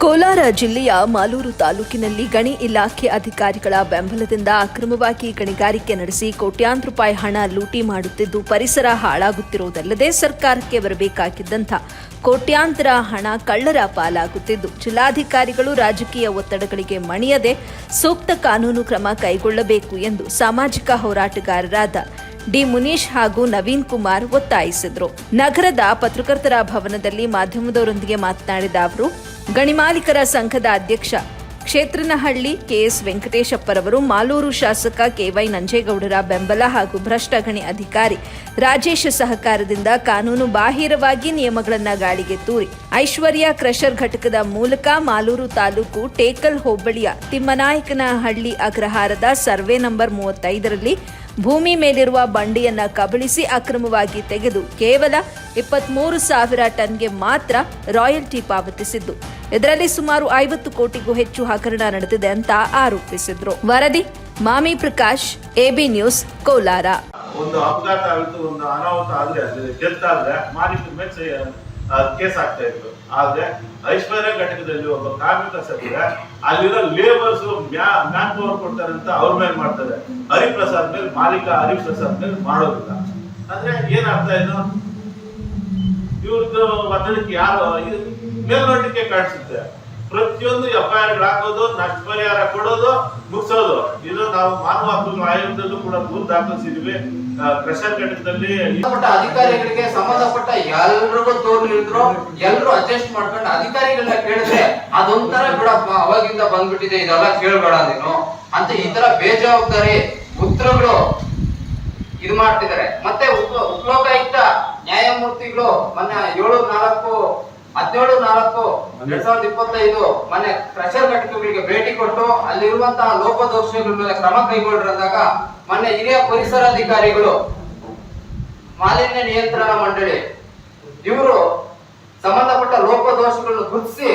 ಕೋಲಾರ ಜಿಲ್ಲೆಯ ಮಾಲೂರು ತಾಲೂಕಿನಲ್ಲಿ ಗಣಿ ಇಲಾಖೆ ಅಧಿಕಾರಿಗಳ ಬೆಂಬಲದಿಂದ ಅಕ್ರಮವಾಗಿ ಗಣಿಗಾರಿಕೆ ನಡೆಸಿ ಕೋಟ್ಯಾಂತರ ರೂಪಾಯಿ ಹಣ ಲೂಟಿ ಮಾಡುತ್ತಿದ್ದು ಪರಿಸರ ಹಾಳಾಗುತ್ತಿರುವುದಲ್ಲದೆ ಸರ್ಕಾರಕ್ಕೆ ಬರಬೇಕಾಗಿದ್ದಂಥ ಕೋಟ್ಯಾಂತರ ಹಣ ಕಳ್ಳರ ಪಾಲಾಗುತ್ತಿದ್ದು, ಜಿಲ್ಲಾಧಿಕಾರಿಗಳು ರಾಜಕೀಯ ಒತ್ತಡಗಳಿಗೆ ಮಣಿಯದೆ ಸೂಕ್ತ ಕಾನೂನು ಕ್ರಮ ಕೈಗೊಳ್ಳಬೇಕು ಎಂದು ಸಾಮಾಜಿಕ ಹೋರಾಟಗಾರರಾದ ಡಿ ಮುನೀಶ್ ಹಾಗೂ ನವೀನ್ ಕುಮಾರ್ ಒತ್ತಾಯಿಸಿದ್ರು. ನಗರದ ಪತ್ರಕರ್ತರ ಭವನದಲ್ಲಿ ಮಾಧ್ಯಮದವರೊಂದಿಗೆ ಮಾತನಾಡಿದ ಅವರು ಗಣಿಮಾಲೀಕರ ಸಂಘದ ಅಧ್ಯಕ್ಷ ಕ್ಷೇತ್ರನಹಳ್ಳಿ ಕೆಎಸ್ ವೆಂಕಟೇಶಪ್ಪರವರು, ಮಾಲೂರು ಶಾಸಕ ಕೆವೈ ನಂಜೇಗೌಡರ ಬೆಂಬಲ ಹಾಗೂ ಭ್ರಷ್ಟ ಗಣಿ ಅಧಿಕಾರಿ ರಾಜೇಶ್ ಸಹಕಾರದಿಂದ ಕಾನೂನು ಬಾಹಿರವಾಗಿ ನಿಯಮಗಳನ್ನು ಗಾಳಿಗೆ ತೂರಿ, ಐಶ್ವರ್ಯ ಕ್ರಷರ್ ಘಟಕದ ಮೂಲಕ ಮಾಲೂರು ತಾಲೂಕು ಟೇಕಲ್ ಹೋಬಳಿಯ ತಿಮ್ಮನಾಯಕನಹಳ್ಳಿ ಅಗ್ರಹಾರದ ಸರ್ವೆ ನಂಬರ್ ಮೂವತ್ತೈದರಲ್ಲಿ ಭೂಮಿ ಮೇಲಿರುವ ಬಂಡಿಯನ್ನ ಕಬಳಿಸಿ ಅಕ್ರಮವಾಗಿ ತೆಗೆದು ಕೇವಲ ಇಪ್ಪತ್ಮೂರು ಸಾವಿರ ಟನ್ಗೆ ಮಾತ್ರ ರಾಯಲ್ಟಿ ಪಾವತಿಸಿದ್ದು. ಇದರಲ್ಲಿ ಸುಮಾರು ಐವತ್ತು ಕೋಟಿಗೂ ಹೆಚ್ಚು ಹಗರಣ ನಡೆದಿದೆ ಅಂತ ಆರೋಪಿಸಿದ್ರು. ವರದಿ, ಮಾಮಿ Prakash, A B news, Kolar. ಒಂದು ಅಪಘಾತ ಒಂದು ಅನಾಹುತ ಆದ್ರೆ ಡೆತ್ ಮಾಲೀಕರ ಮೇಲೆ ಕೇಸ್ ಆಗ್ತಾ ಇತ್ತು. ಆದ್ರೆ ಐಶ್ವರ್ಯ ಘಟಕದಲ್ಲಿ ಒಬ್ಬ ಕಾರ್ಮಿಕ ಸತ್ತಿದ್ರೆ ಅಲ್ಲಿರೋ ಲೇಬರ್ಸ್ ಮ್ಯಾನ್ ಪವರ್ ಕೊಡ್ತಾರೆ ಅಂತ ಅವ್ರ ಮೇಲೆ ಮಾಡ್ತಾರೆ. ಹರಿಪ್ರಸಾದ್ ಮೇಲೆ, ಮಾಲೀಕ ಹರಿಪ್ರಸಾದ್ ಮೇಲೆ ಮಾಡೋದಿಲ್ಲ ಅಂದ್ರೆ ಏನಾಗ್ತಾ ಅರ್ಥ ಇದು? ಇವ್ರದ್ದು ಒತ್ತಡಕ್ಕೆ ಯಾರು ಮೇಲ್ನೋಟಕ್ಕೆ ಕಾಣಿಸುತ್ತೆ. ಪ್ರತಿಯೊಂದು ಎಫ್ ಹಾಕೋದು ನಷ್ಟ ಪರಿಹಾರ ಕೊಡೋದು, ಮುಗಿಸೋದು. ನಾವು ಮಾನವ ಹಕ್ಕುಗಳ ಆಯೋಗದಲ್ಲೂ ಕೂಡ ದೂರು ದಾಖಲಿಸಿದ್ವಿ. ಕ್ರಷರ್ ಘಟಕದಲ್ಲಿ ಅಧಿಕಾರಿಗಳಿಗೆ ಸಂಬಂಧಪಟ್ಟ ಎಲ್ರಿಗೂ ತೋರ್ಲಿದ್ರು ಎಲ್ರು ಅಡ್ಜಸ್ಟ್ ಮಾಡ್ಕೊಂಡು ಅಧಿಕಾರಿಗಳನ್ನ ಕೇಳಿದ್ರೆ ಅದೊಂಥರ ಬಿಡಪ್ಪ, ಅವಾಗಿಂದ ಬಂದ್ಬಿಟ್ಟಿದೆ, ಇದೆಲ್ಲ ಕೇಳ್ಬೇಡ ನೀನು ಅಂತ ಈ ತರ ಬೇಜವಾಬ್ದಾರಿ ಉತ್ತರಗಳು ಇದು ಮಾಡ್ತಿದ್ದಾರೆ. ಮತ್ತೆ ಉಪ- ಉಪಲೋಕಾಯುಕ್ತ ನ್ಯಾಯಮೂರ್ತಿಗಳು ಮೊನ್ನೆ ಏಳು ನಾಲ್ಕು ಹದಿನೇಳು ನಾಲ್ಕು ಎರಡ್ ಸಾವಿರದ ಇಪ್ಪತ್ತೈದು ಮನೆ. ಕ್ರಷರ್ ಘಟಕಗಳಿಗೆ ಭೇಟಿ ಕೊಟ್ಟು ಅಲ್ಲಿರುವಂತಹ ಲೋಪದೋಷಗಳ ಮೇಲೆ ಕ್ರಮ ಕೈಗೊಂಡಿರಂದಾಗ ಮೊನ್ನೆ ಹಿರಿಯ ಪರಿಸರ ಅಧಿಕಾರಿಗಳು ಮಾಲಿನ್ಯ ನಿಯಂತ್ರಣ ಮಂಡಳಿ ಇವರು ಸಂಬಂಧಪಟ್ಟ ಲೋಪದೋಷಗಳನ್ನು ಗುರುತಿಸಿ